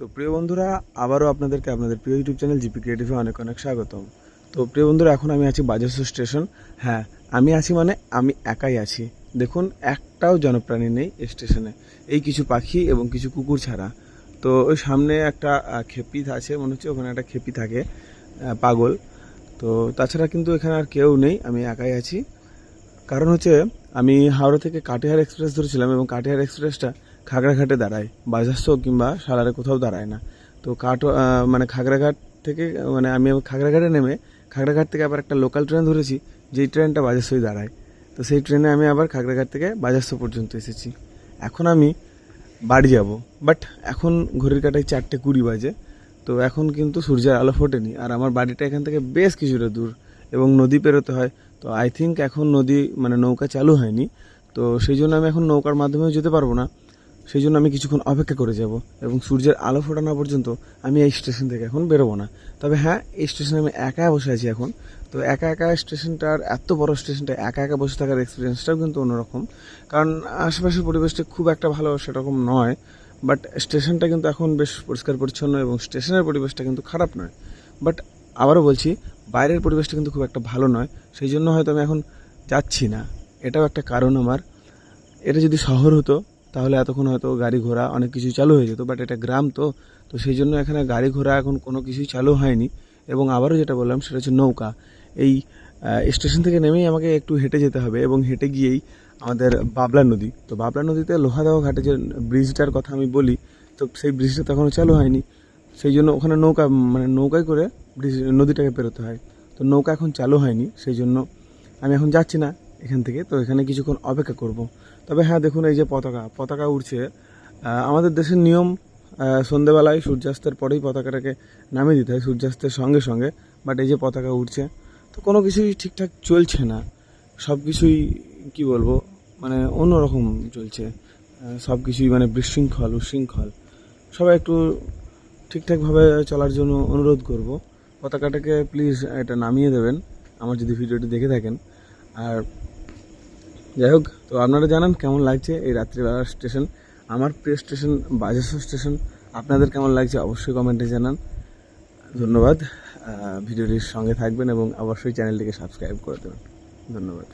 তো প্রিয় বন্ধুরা, আবারও আপনাদেরকে আপনাদের প্রিয় ইউটিউব চ্যানেল জিপি ক্রিয়েটিভে অনেক অনেক স্বাগতম। তো প্রিয় বন্ধুরা, এখন আমি আছি বাজাজ স্টেশন। হ্যাঁ আমি আছি মানে আমি একাই আছি। দেখুন, একটাও জনপ্রাণী নেই স্টেশনে। এই কিছু পাখি এবং কিছু কুকুর ছাড়া। তো ওই সামনে একটা খেপি আছে, মনে হচ্ছে ওখানে একটা খেপি থাকে পাগল। তো তাছাড়া কিন্তু এখানে আর কেউ নেই, আমি একাই আছি। কারণ হচ্ছে, আমি হাওড়া থেকে কাটিহার এক্সপ্রেস ধরেছিলাম এবং কাটিহার এক্সপ্রেসটা খাগড়াঘাটে দাঁড়ায় বাজারসো কিংবা সালারে কোথাও দাঁড়ায় না। তো কাটো মানে খাগড়াঘাট থেকে মানে আমি খাগড়াঘাটে নেমে খাগড়াঘাট থেকে আবার একটা লোকাল ট্রেন ধরেছি, যেই ট্রেনটা বাজারসোই দাঁড়ায়। তো সেই ট্রেনে আমি আবার খাগড়াঘাট থেকে বাজারসো পর্যন্ত এসেছি। এখন আমি বাড়ি যাব বাট এখন ঘড়ির কাটায় চারটে কুড়ি বাজে, তো এখন কিন্তু সূর্যের আলো ফোটেনি। আর আমার বাড়িটা এখান থেকে বেশ কিছুটা দূর এবং নদী পেরোতে হয়, তো আই থিঙ্ক এখন নদী মানে নৌকা চালু হয়নি। তো সেই জন্য আমি এখন নৌকার মাধ্যমেও যেতে পারব না। সেই জন্য আমি কিছুক্ষণ অপেক্ষা করে যাব এবং সূর্যের আলো ফোটানো পর্যন্ত আমি এই স্টেশন থেকে এখন বেরোবো না। তবে হ্যাঁ এই স্টেশনে আমি একা বসে আছি এখন। তো একা একা স্টেশনটার এত বড় স্টেশনটা একা একা বসে থাকার এক্সপিরিয়েন্সটাও কিন্তু অন্যরকম। কারণ আশেপাশের পরিবেশটা খুব একটা ভালো সেরকম নয় বাট স্টেশনটা কিন্তু এখন বেশ পরিষ্কার পরিচ্ছন্ন এবং স্টেশনের পরিবেশটা কিন্তু খারাপ নয়। বাট আবারও বলছি, বাইরের পরিবেশটা কিন্তু খুব একটা ভালো নয় সেই জন্য হয়তো আমি এখন যাচ্ছি না। এটাও একটা কারণ আমার। এটা যদি শহর হতো তাহলে এতক্ষণ হয়তো গাড়ি ঘোড়া অনেক কিছু চালু হয়ে যেত বাট এটা গ্রাম তো তো সেই জন্য এখানে গাড়ি ঘোড়া এখন কোনো কিছুই চালু হয়নি। এবং আবারও যেটা বললাম সেটা হচ্ছে নৌকা। এই স্টেশন থেকে নেমেই আমাকে একটু হেঁটে যেতে হবে এবং হেঁটে গিয়েই আমাদের বাবলা নদী। তো বাবলা নদীতে লোহাদাওয়া ঘাটে যে ব্রিজটার কথা আমি বলি, তো সেই ব্রিজটা তো এখনও চালু হয়নি। সেই জন্য ওখানে নৌকা মানে নৌকায় করে ব্রিজ, নদীটাকে পেরোতে হয়। তো নৌকা এখন চালু হয়নি, সেই জন্য আমি এখন যাচ্ছি না। এখান থেকে। তো এখানে কিছুক্ষণ অপেক্ষা করব। তবে হ্যাঁ দেখুন, এই যে পতাকা পতাকা উড়ছে। আমাদের দেশের নিয়ম সন্ধেবেলায় সূর্যাস্তের পরেই পতাকাটাকে নামিয়ে দিতে হয়, সূর্যাস্তের সঙ্গে সঙ্গে। বাট এই যে পতাকা উঠছে তো কোনো কিছুই ঠিকঠাক চলছে না। সব কিছুই, কী বলব মানে অন্যরকম চলছে। সব কিছুই মানে বিশৃঙ্খল, উশৃঙ্খল। সবাই একটু ঠিকঠাকভাবে চলার জন্য অনুরোধ করব। পতাকাটাকে প্লিজ এটা নামিয়ে দেবেন। আমার যদি ভিডিওটি দেখে থাকেন। আর যাই হোক তো আপনারা জানান কেমন লাগছে এই রাত্রিবেলার স্টেশন। আমার প্রিয় স্টেশন বাজেশ্বর স্টেশন, আপনাদের কেমন লাগছে অবশ্যই কমেন্টে জানান। ধন্যবাদ। ভিডিওটির সঙ্গে থাকবেন এবং অবশ্যই চ্যানেলটিকে সাবস্ক্রাইব করে দেবেন। ধন্যবাদ।